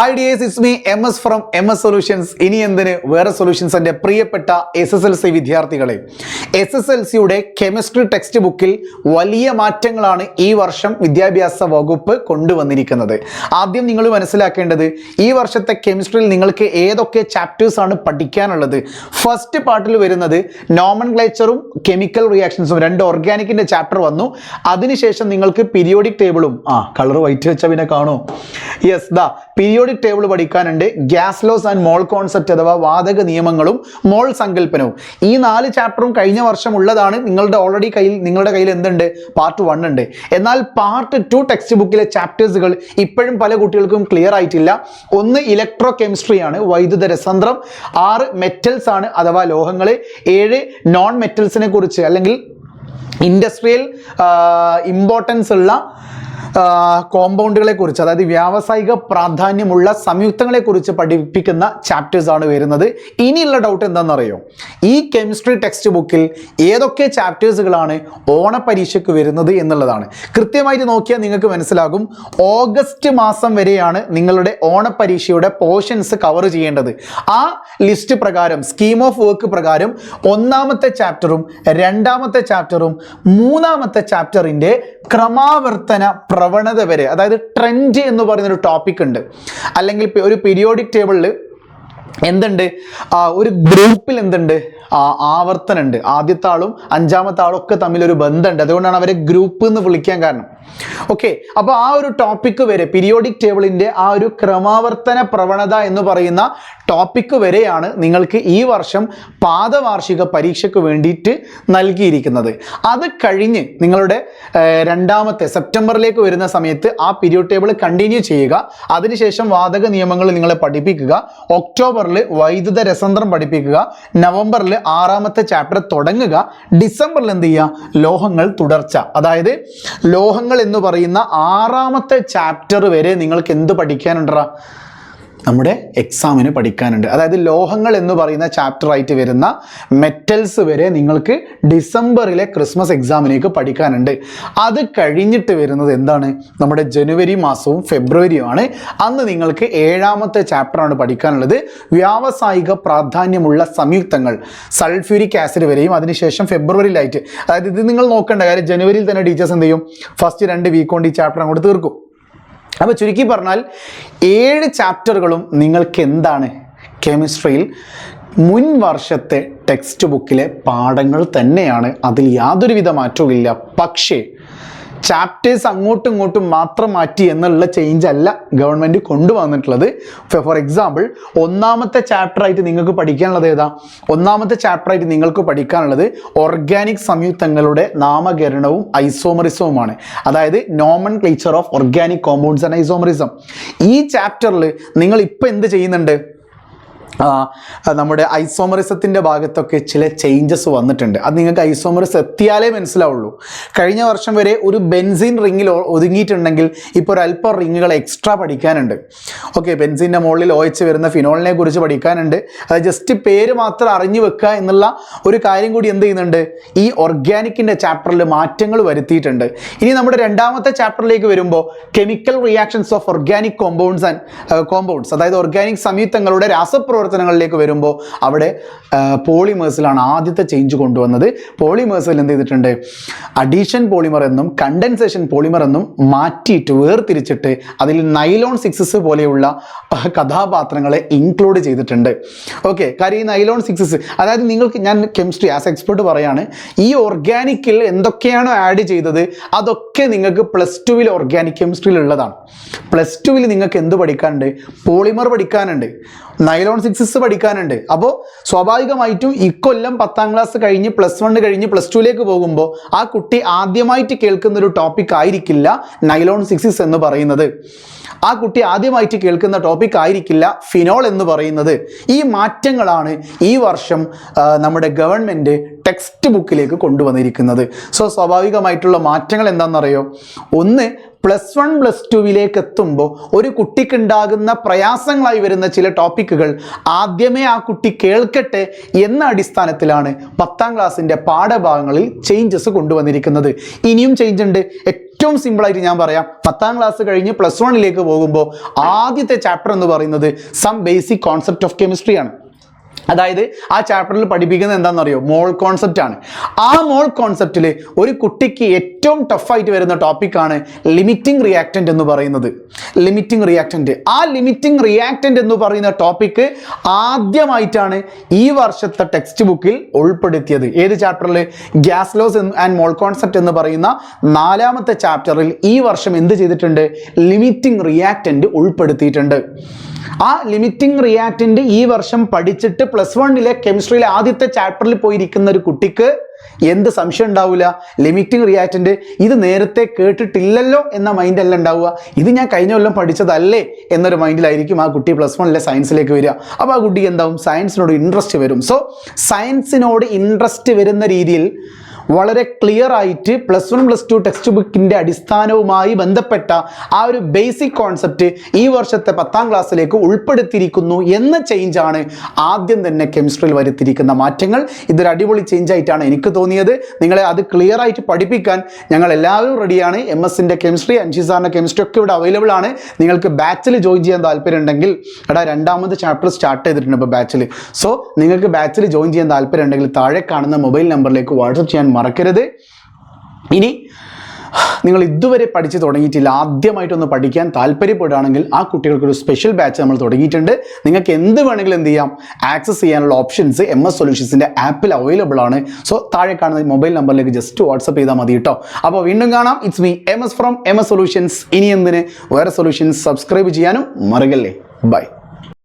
Hi dears it's me M S from M S solutions ഇനി എന്തിന് വേറെ solutions എന്റെ പ്രിയപ്പെട്ട എസ് എസ് എൽ സി വിദ്യാർത്ഥികളെ? എസ് എസ് എൽ സിയുടെ കെമിസ്ട്രി ടെക്സ്റ്റ് ബുക്കിൽ വലിയ മാറ്റങ്ങളാണ് ഈ വർഷം വിദ്യാഭ്യാസ വകുപ്പ് കൊണ്ടുവന്നിരിക്കുന്നത്. ആദ്യം നിങ്ങൾ മനസ്സിലാക്കേണ്ടത് ഈ വർഷത്തെ കെമിസ്ട്രിയിൽ നിങ്ങൾക്ക് ഏതൊക്കെ ചാപ്റ്റേഴ്സ് ആണ് പഠിക്കാനുള്ളത്? ഫസ്റ്റ് പാർട്ടിൽ വരുന്നത് നോമൺ ക്ലേച്ചറും കെമിക്കൽ റിയാക്ഷൻസും രണ്ട് ഓർഗാനിക്കിന്റെ ചാപ്റ്റർ വന്നു. അതിനുശേഷം നിങ്ങൾക്ക് പീരിയോഡിക് ടേബിളും ആ കളർ വൈറ്റ് വെച്ച പിന്നെ കാണോ. യെസ് ദാ പീരിയോഡിക് ടേബിൾ പഠിക്കാനുണ്ട്. Gas laws and mole concept അഥവാ വാതക നിയമങ്ങളും മോൾ സങ്കല്പനവും. ഈ നാല് ചാപ്റ്ററും കഴിഞ്ഞ വർഷം ഉള്ളതാണ്. നിങ്ങളുടെ ഓൾറെഡി കയ്യിൽ നിങ്ങളുടെ കയ്യിൽ എന്തുണ്ട്? പാർട്ട് വൺ ഉണ്ട്. എന്നാൽ പാർട്ട് ടു ടെക്സ്റ്റ് ബുക്കിലെ ചാപ്റ്റേഴ്സുകൾ ഇപ്പോഴും പല കുട്ടികൾക്കും ക്ലിയർ ആയിട്ടില്ല. ഒന്ന് ഇലക്ട്രോ കെമിസ്ട്രിയാണ് വൈദ്യുത രസതന്ത്രം ആറ് മെറ്റൽസ് ആണ് അഥവാ ലോഹങ്ങൾ ഏഴ് നോൺ മെറ്റൽസിനെ കുറിച്ച് അല്ലെങ്കിൽ ഇൻഡസ്ട്രിയൽ ഇമ്പോർട്ടൻസ് ഉള്ള കോമ്പൗണ്ടുകളെ കുറിച്ച് അതായത് വ്യാവസായിക പ്രാധാന്യമുള്ള സംയുക്തങ്ങളെ കുറിച്ച് പഠിപ്പിക്കുന്ന ചാപ്റ്റേഴ്സ് ആണ് വരുന്നത്. ഇനിയുള്ള ഡൗട്ട് എന്താണെന്നറിയോ? ഈ കെമിസ്ട്രി ടെക്സ്റ്റ് ബുക്കിൽ ഏതൊക്കെ ചാപ്റ്റേഴ്സുകളാണ് ഓണപരീക്ഷയ്ക്ക് വരുന്നത് എന്നുള്ളതാണ്. കൃത്യമായിട്ട് നോക്കിയാൽ നിങ്ങൾക്ക് മനസ്സിലാകും. ഓഗസ്റ്റ് മാസം വരെയാണ് നിങ്ങളുടെ ഓണപരീക്ഷയുടെ പോർഷൻസ് കവർ ചെയ്യേണ്ടത്. ആ ലിസ്റ്റ് പ്രകാരം സ്കീം ഓഫ് വർക്ക് പ്രകാരം ഒന്നാമത്തെ ചാപ്റ്ററും രണ്ടാമത്തെ ചാപ്റ്ററും മൂന്നാമത്തെ ചാപ്റ്ററിന്റെ ക്രമാവർത്തന പ്രവണത വരെ അതായത് ട്രെൻഡ് എന്ന് പറയുന്ന ഒരു ടോപ്പിക് ഉണ്ട്. അല്ലെങ്കിൽ ഒരു പീരിയോഡിക് ടേബിളിൽ എന്തുണ്ട്? ഒരു ഗ്രൂപ്പിൽ എന്തുണ്ട്? ആ, ആവർത്തനമുണ്ട്. ആദ്യത്തെ ആളും അഞ്ചാമത്തെ ആളും ഒക്കെ തമ്മിൽ ഒരു ബന്ധമുണ്ട്. അതുകൊണ്ടാണ് അവരെ ഗ്രൂപ്പ് എന്ന് വിളിക്കാൻ കാരണം. ഓക്കെ അപ്പോൾ ആ ഒരു ടോപ്പിക്ക് വരെ പീരിയോഡിക് ടേബിളിന്റെ ആ ഒരു ക്രമാവർത്തന പ്രവണത എന്ന് പറയുന്ന ടോപ്പിക്ക് വരെയാണ് നിങ്ങൾക്ക് ഈ വർഷം പാദവാർഷിക പരീക്ഷയ്ക്ക് വേണ്ടിയിട്ട് നൽകിയിരിക്കുന്നത്. അത് കഴിഞ്ഞ് നിങ്ങളുടെ രണ്ടാമത്തെ സെപ്റ്റംബറിലേക്ക് വരുന്ന സമയത്ത് ആ പീരിയോഡ് ടേബിൾ കണ്ടിന്യൂ ചെയ്യുക. അതിനുശേഷം വാതക നിയമങ്ങൾ നിങ്ങളെ പഠിപ്പിക്കുക. ഒക്ടോബറിൽ വൈദ്യുത രസതന്ത്രം പഠിപ്പിക്കുക. നവംബറിൽ ആറാമത്തെ ചാപ്റ്റർ തുടങ്ങുക. ഡിസംബറിൽ എന്ത് ചെയ്യുക? ലോഹങ്ങൾ തുടർച്ച. അതായത് ലോഹങ്ങൾ എന്ന് പറയുന്ന ആറാമത്തെ ചാപ്റ്റർ വരെ നിങ്ങൾക്ക് എന്ത് പഠിക്കാനുണ്ടോ നമ്മുടെ എക്സാമിന് പഠിക്കാനുണ്ട്. അതായത് ലോഹങ്ങൾ എന്ന് പറയുന്ന ചാപ്റ്ററായിട്ട് വരുന്ന മെറ്റൽസ് വരെ നിങ്ങൾക്ക് ഡിസംബറിലെ ക്രിസ്മസ് എക്സാമിലേക്ക് പഠിക്കാനുണ്ട്. അത് കഴിഞ്ഞിട്ട് വരുന്നത് എന്താണ്? നമ്മുടെ ജനുവരി മാസവും ഫെബ്രുവരിയുമാണ് അന്ന് നിങ്ങൾക്ക് ഏഴാമത്തെ ചാപ്റ്ററാണ് പഠിക്കാനുള്ളത്. വ്യാവസായിക പ്രാധാന്യമുള്ള സംയുക്തങ്ങൾ സൾഫ്യൂരിക് ആസിഡ് വരെയും അതിനുശേഷം ഫെബ്രുവരിയിലായിട്ട്. അതായത് ഇത് നിങ്ങൾ നോക്കേണ്ട കാര്യം ജനുവരിയിൽ തന്നെ ടീച്ചേഴ്സ് എന്ത് ചെയ്യും? ഫസ്റ്റ് രണ്ട് വീക്ക് കൊണ്ട് ഈ ചാപ്റ്റർ അങ്ങോട്ട് തീർക്കും. അപ്പോൾ ചുരുക്കി പറഞ്ഞാൽ ഏഴ് ചാപ്റ്ററുകളും നിങ്ങൾക്ക് എന്താണ് കെമിസ്ട്രിയിൽ മുൻ വർഷത്തെ ടെക്സ്റ്റ് ബുക്കിലെ പാഠങ്ങൾ തന്നെയാണ്. അതിൽ യാതൊരുവിധ മാറ്റവും ഇല്ല പക്ഷേ ചാപ്റ്റേഴ്സ് അങ്ങോട്ടും ഇങ്ങോട്ടും മാത്രം മാറ്റി എന്നുള്ള ചേഞ്ച് അല്ല ഗവൺമെന്റ് കൊണ്ടുവന്നിട്ടുള്ളത്. ഫോർ എക്സാമ്പിൾ ഒന്നാമത്തെ ചാപ്റ്റർ ആയിട്ട് നിങ്ങൾക്ക് പഠിക്കാനുള്ളത് ഏതാ? ഒന്നാമത്തെ ചാപ്റ്റർ ആയിട്ട് നിങ്ങൾക്ക് പഠിക്കാനുള്ളത് ഓർഗാനിക് സംയുക്തങ്ങളുടെ നാമകരണവും ഐസോമറിസവുമാണ് അതായത് nomenclature of organic compounds and isomerism ഈ ചാപ്റ്ററിൽ നിങ്ങൾ ഇപ്പോൾ എന്ത് ചെയ്യുന്നുണ്ട്? നമ്മുടെ ഐസോമറിസത്തിന്റെ ഭാഗത്തൊക്കെ ചില ചേഞ്ചസ് വന്നിട്ടുണ്ട്. അത് നിങ്ങൾക്ക് ഐസോമറിസ് എത്തിയാലേ മനസ്സിലാവുള്ളൂ. കഴിഞ്ഞ വർഷം വരെ ഒരു ബെൻസിൻ റിങ്ങിൽ ഒതുങ്ങിയിട്ടുണ്ടെങ്കിൽ ഇപ്പോൾ ഒരു അല്പം റിങ്ങുകൾ എക്സ്ട്രാ പഠിക്കാനുണ്ട്. ഓക്കെ ബെൻസിന്റെ മുകളിൽ ഓയിച്ച് വരുന്ന ഫിനോളിനെ കുറിച്ച് പഠിക്കാനുണ്ട്. അത് ജസ്റ്റ് പേര് മാത്രം അറിഞ്ഞു വെക്കുക എന്നുള്ള ഒരു കാര്യം കൂടി എന്ത് ചെയ്യുന്നുണ്ട്? ഈ ഓർഗാനിക്കിന്റെ ചാപ്റ്ററിൽ മാറ്റങ്ങൾ വരുത്തിയിട്ടുണ്ട്. ഇനി നമ്മുടെ രണ്ടാമത്തെ ചാപ്റ്ററിലേക്ക് വരുമ്പോൾ chemical reactions of organic compounds and compounds അതായത് ഓർഗാനിക് സംയുക്തങ്ങളുടെ രാസപ്രവർത്തനങ്ങളിലേക്ക് വരുമ്പോൾ അവിടെ പോളിമേഴ്സിലാണ് ആദ്യത്തെ ചേഞ്ച് കൊണ്ടുവന്നത്. പോളിമേഴ്സിൽ എന്ത് ചെയ്തിട്ടുണ്ട്? അഡീഷൻ പോളിമർ എന്നും കണ്ടൻസേഷൻ പോളിമർ എന്നും മാറ്റിയിട്ട് വേർതിരിച്ചിട്ട് അതിൽ നൈലോൺ സിക്സസ് പോലെയുള്ള കഥാപാത്രങ്ങളെ ഇൻക്ലൂഡ് ചെയ്തിട്ടുണ്ട്. ഓക്കെ കാര്യം ഈ നൈലോൺ സിക്സസ് അതായത് നിങ്ങൾക്ക് ഞാൻ കെമിസ്ട്രി ആസ് എക്സ്പെർട്ട് പറയാണ് ഈ ഓർഗാനിക്കിൽ എന്തൊക്കെയാണോ ആഡ് ചെയ്തത് അതൊക്കെ നിങ്ങൾക്ക് പ്ലസ് ടുവിൽ ഓർഗാനിക് കെമിസ്ട്രിയിൽ ഉള്ളതാണ്. പ്ലസ് ടുവിൽ നിങ്ങൾക്ക് എന്ത് പഠിക്കാനുണ്ട്? പോളിമർ പഠിക്കാനുണ്ട്. നൈലോൺ സിക്സസ് പഠിക്കാനുണ്ട്. അപ്പോൾ സ്വാഭാവികമായിട്ടും ഇക്കൊല്ലം പത്താം ക്ലാസ് കഴിഞ്ഞ് പ്ലസ് വൺ കഴിഞ്ഞ് പ്ലസ് ടുവിലേക്ക് പോകുമ്പോൾ ആ കുട്ടി ആദ്യമായിട്ട് കേൾക്കുന്ന ഒരു ടോപ്പിക് ആയിരിക്കില്ല നൈലോൺ സിക്സിസ് എന്ന് പറയുന്നത്. ആ കുട്ടി ആദ്യമായിട്ട് കേൾക്കുന്ന ടോപ്പിക് ആയിരിക്കില്ല ഫിനോൾ എന്ന് പറയുന്നത്. ഈ മാറ്റങ്ങളാണ് ഈ വർഷം നമ്മുടെ ഗവൺമെന്റ് ടെക്സ്റ്റ് ബുക്കിലേക്ക് കൊണ്ടുവന്നിരിക്കുന്നത്. സോ സ്വാഭാവികമായിട്ടുള്ള മാറ്റങ്ങൾ എന്താണെന്നറിയോ? ഒന്ന് പ്ലസ് വൺ പ്ലസ് ടുവിലേക്ക് എത്തുമ്പോൾ ഒരു കുട്ടിക്കുണ്ടാകുന്ന പ്രയാസങ്ങളായി വരുന്ന ചില ടോപ്പിക്കുകൾ ആദ്യമേ ആ കുട്ടി കേൾക്കട്ടെ എന്ന അടിസ്ഥാനത്തിലാണ് പത്താം ക്ലാസ്സിന്റെ പാഠഭാഗങ്ങളിൽ ചേഞ്ചസ് കൊണ്ടുവന്നിരിക്കുന്നത്. ഇനിയും ചേഞ്ച് ഉണ്ട്. ഏറ്റവും സിമ്പിളായിട്ട് ഞാൻ പറയാം. പത്താം ക്ലാസ് കഴിഞ്ഞ് പ്ലസ് വണ്ണിലേക്ക് പോകുമ്പോൾ ആദ്യത്തെ ചാപ്റ്റർ എന്ന് പറയുന്നത് some basic concept of chemistry ആണ്. അതായത് ആ ചാപ്റ്ററിൽ പഠിപ്പിക്കുന്നത് എന്താണെന്നറിയോ? മോൾ കോൺസെപ്റ്റ് ആണ്. ആ മോൾ കോൺസെപ്റ്റിൽ ഒരു കുട്ടിക്ക് ഏറ്റവും ടഫായിട്ട് വരുന്ന ടോപ്പിക്കാണ് ലിമിറ്റിംഗ് റിയാക്റ്റന്റ് എന്ന് പറയുന്നത്. ലിമിറ്റിംഗ് റിയാക്റ്റന്റ് ആ ലിമിറ്റിംഗ് റിയാക്റ്റന്റ് എന്ന് പറയുന്ന ടോപ്പിക്ക് ആദ്യമായിട്ടാണ് ഈ വർഷത്തെ ടെക്സ്റ്റ് ബുക്കിൽ ഉൾപ്പെടുത്തിയത്. ഏത് ചാപ്റ്ററിൽ gas laws and mole concept എന്ന് പറയുന്ന നാലാമത്തെ ചാപ്റ്ററിൽ ഈ വർഷം എന്ത് ചെയ്തിട്ടുണ്ട്? ലിമിറ്റിംഗ് റിയാക്റ്റന്റ് ഉൾപ്പെടുത്തിയിട്ടുണ്ട്. ആ ലിമിറ്റിംഗ് റിയാക്റ്റിന്റെ ഈ വർഷം പഠിച്ചിട്ട് പ്ലസ് വണ്ണിലെ കെമിസ്ട്രിയിലെ ആദ്യത്തെ ചാപ്റ്ററിൽ പോയിരിക്കുന്ന ഒരു കുട്ടിക്ക് എന്ത് സംശയം ഉണ്ടാവില്ല ലിമിറ്റിംഗ് റിയാക്റ്റിന്റെ ഇത് നേരത്തെ കേട്ടിട്ടില്ലല്ലോ എന്ന മൈൻഡല്ല ഉണ്ടാവുക. ഇത് ഞാൻ കഴിഞ്ഞ കൊല്ലം പഠിച്ചതല്ലേ എന്നൊരു മൈൻഡിലായിരിക്കും ആ കുട്ടി പ്ലസ് വണ്ണിലെ സയൻസിലേക്ക് വരിക. അപ്പോൾ ആ കുട്ടിക്ക് എന്താവും? സയൻസിനോട് ഇൻട്രസ്റ്റ് വരും. സോ സയൻസിനോട് ഇൻട്രസ്റ്റ് വരുന്ന രീതിയിൽ വളരെ ക്ലിയർ ആയിട്ട് plus one plus two text ബുക്കിന്റെ അടിസ്ഥാനവുമായി ബന്ധപ്പെട്ട ആ ഒരു ബേസിക് കോൺസെപ്റ്റ് ഈ വർഷത്തെ പത്താം ക്ലാസ്സിലേക്ക് ഉൾപ്പെടുത്തിയിരിക്കുന്നു എന്ന ചേഞ്ചാണ് ആദ്യം തന്നെ കെമിസ്ട്രിയിൽ വരുത്തിയിരിക്കുന്ന മാറ്റങ്ങൾ. ഇതൊരു അടിപൊളി ചേഞ്ച് ആയിട്ടാണ് എനിക്ക് തോന്നിയത്. നിങ്ങളെ അത് ക്ലിയർ ആയിട്ട് പഠിപ്പിക്കാൻ ഞങ്ങൾ എല്ലാവരും റെഡിയാണ് എം എസിന്റെ കെമിസ്ട്രി അൻഷി സാറിന്റെ കെമിസ്ട്രി ഒക്കെ ഇവിടെ അവൈലബിൾ ആണ്. നിങ്ങൾക്ക് ബാച്ചിൽ ജോയിൻ ചെയ്യാൻ താല്പര്യം ഉണ്ടെങ്കിൽ എടാ രണ്ടാമത് ചാപ്റ്റർ സ്റ്റാർട്ട് ചെയ്തിട്ടുണ്ട് ഇപ്പോൾ ബാച്ചിൽ സോ നിങ്ങൾക്ക് ബാച്ചിൽ ജോയിൻ ചെയ്യാൻ താല്പര്യം ഉണ്ടെങ്കിൽ താഴെ കാണുന്ന മൊബൈൽ നമ്പറിലേക്ക് വാട്സപ്പ് ചെയ്യാൻ മറക്കരുത്. ഇനി നിങ്ങൾ ഇതുവരെ പഠിച്ച് തുടങ്ങിയിട്ടില്ല ആദ്യമായിട്ടൊന്ന് പഠിക്കാൻ താല്പര്യപ്പെടുകയാണെങ്കിൽ ആ കുട്ടികൾക്കൊരു സ്പെഷ്യൽ ബാച്ച് നമ്മൾ തുടങ്ങിയിട്ടുണ്ട്. നിങ്ങൾക്ക് എന്ത് വേണമെങ്കിലും എന്ത് ചെയ്യാം? ആക്സസ് ചെയ്യാനുള്ള ഓപ്ഷൻസ് എം എസ് സൊല്യൂഷൻസിന്റെ ആപ്പിൽ അവൈലബിൾ ആണ്. സോ താഴെ കാണുന്ന മൊബൈൽ നമ്പറിലേക്ക് ജസ്റ്റ് വാട്സപ്പ് ചെയ്താൽ മതി കേട്ടോ. അപ്പോൾ വീണ്ടും കാണാം. It's me M S from M S solutions ഇനി എന്തിന്? വേറെ സൊല്യൂഷൻസ് സബ്സ്ക്രൈബ് ചെയ്യാനും മറക്കല്ലേ. ബൈ